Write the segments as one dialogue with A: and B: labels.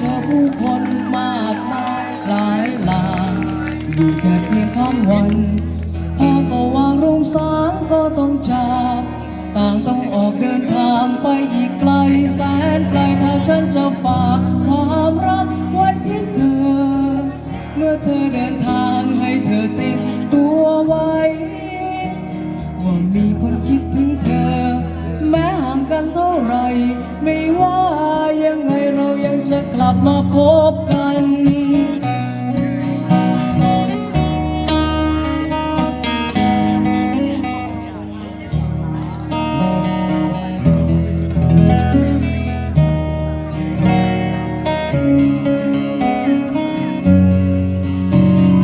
A: เจอผู้คนมากมายหลายหลากอยู่แค่เพียงข้ามวันพอสว่างรุ่งสางก็ต้องจากต่างต้องออกเดินทางไปอีกไกลแสนไกลถ้าฉันจะฝาก มาพบกัน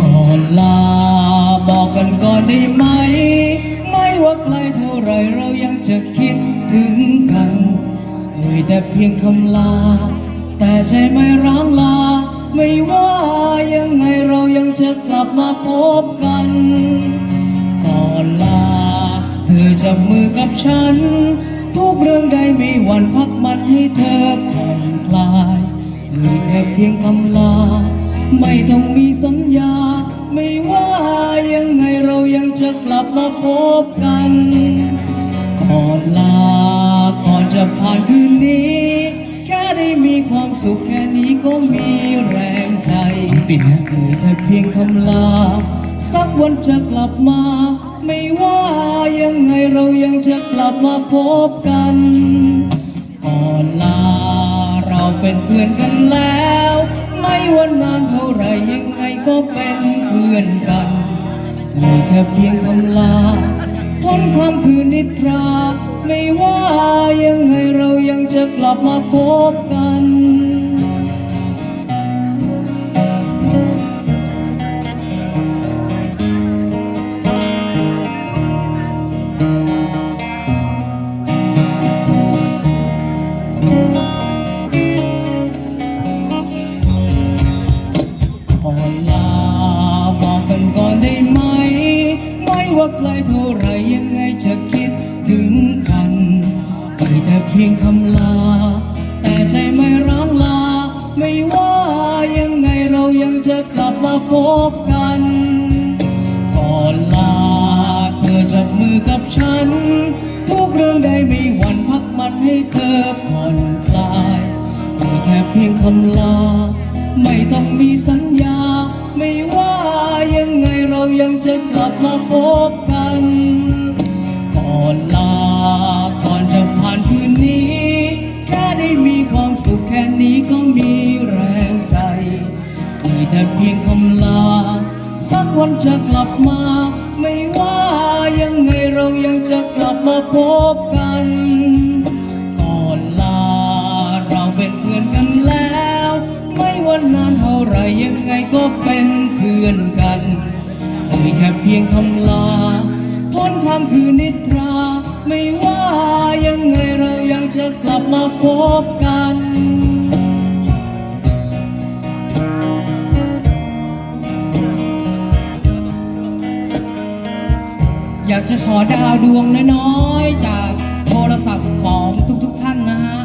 A: ก่อนลาบอกกันก่อนได้ไหม ไม่ว่าใครเท่าไรเรายังจะคิดถึงกันเอ่ยแต่เพียงคำลา แต่ใจไม่ร้างลา ไม่ว่ายังไงเรายังจะกลับมาพบกัน ก่อนลา เธอจับมือกับฉัน ทุกเรื่องใดมีวันพักมันให้เธอผ่อนคลายเอ่ยแค่เพียงคำลา ไม่ต้องมีสัญญา ไม่ว่ายังไงเรายังจะกลับมาพบกัน ก่อนลา ก่อนจะผ่านคืนนี้ แค่ได้มีความสุขแค่นี้ก็มีแรงใจ
B: ปิดนะ
A: เอ่ยแต่เพียงคำลา สักวันจะกลับมา ไม่ว่ายังไงเรายังจะกลับมาพบกันก่อนลาเราเป็นเพื่อนกันแล้ว ไม่ว่านานเท่าไรยังไงก็เป็นเพื่อนกันเอ่ยแค่เพียงคำลา พ้นความคืนนิทรา ไม่ว่ายังไงเรายังจะกลับมาพบกันขอลาบอกกันก่อนได้ไหมไม่ว่าใครเท่า เพียงคำลา แต่ใจไม่ร้างลา ไม่ว่ายังไงเรายังจะกลับมาพบกัน ก่อนลา เธอจับมือกับฉัน ทุกเรื่องใดมีวันพักมันให้เธอผ่อนคลายเพียงแค่เพียงคำลา ไม่ต้องมีสัญญา ไม่ว่ายังไงเรายังจะกลับมาพบกัน ก่อนลา สุขแค่นี้ก็มีแรงใจมีแต่เพียงคำลา สักวันจะกลับมา ไม่ว่ายังไงเรายังจะกลับมาพบกัน ก่อนลาเราเป็นเพื่อนกันแล้ว ไม่ว่านานเท่าไหรยังไงก็เป็นเพื่อนกันเอ่แค่เพียงคำลาพ้นความคือนิทรา ไม่ว่ายังไงเรายังจะกลับมาพบกันอยากจะขอดาวดวงน้อยๆ จากโทรศัพท์ของทุกๆท่านนะฮะ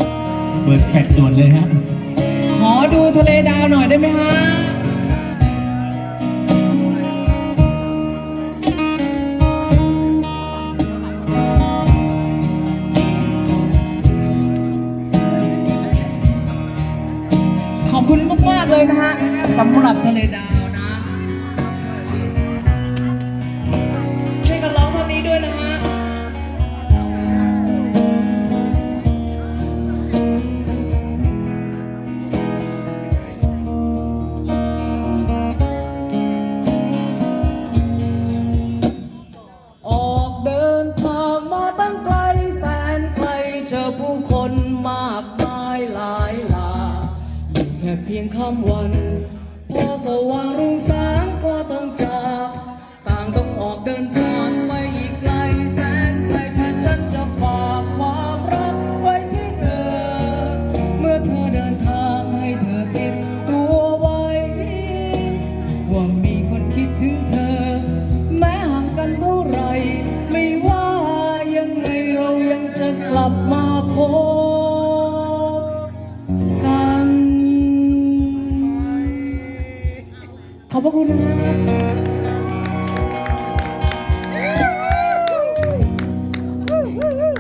B: เปิดแฟลชด่วนเลยฮะ
A: ขอดูทะเลดาวหน่อยได้ไหมฮะ คุณมากๆเลยนะฮะสำหรับทะเลดาว เพียงคำวัน พอสว่างรุ่งสางก็ต้องจาก ต่างต้องออกเดินทาง ขอบพระคุณนะครับ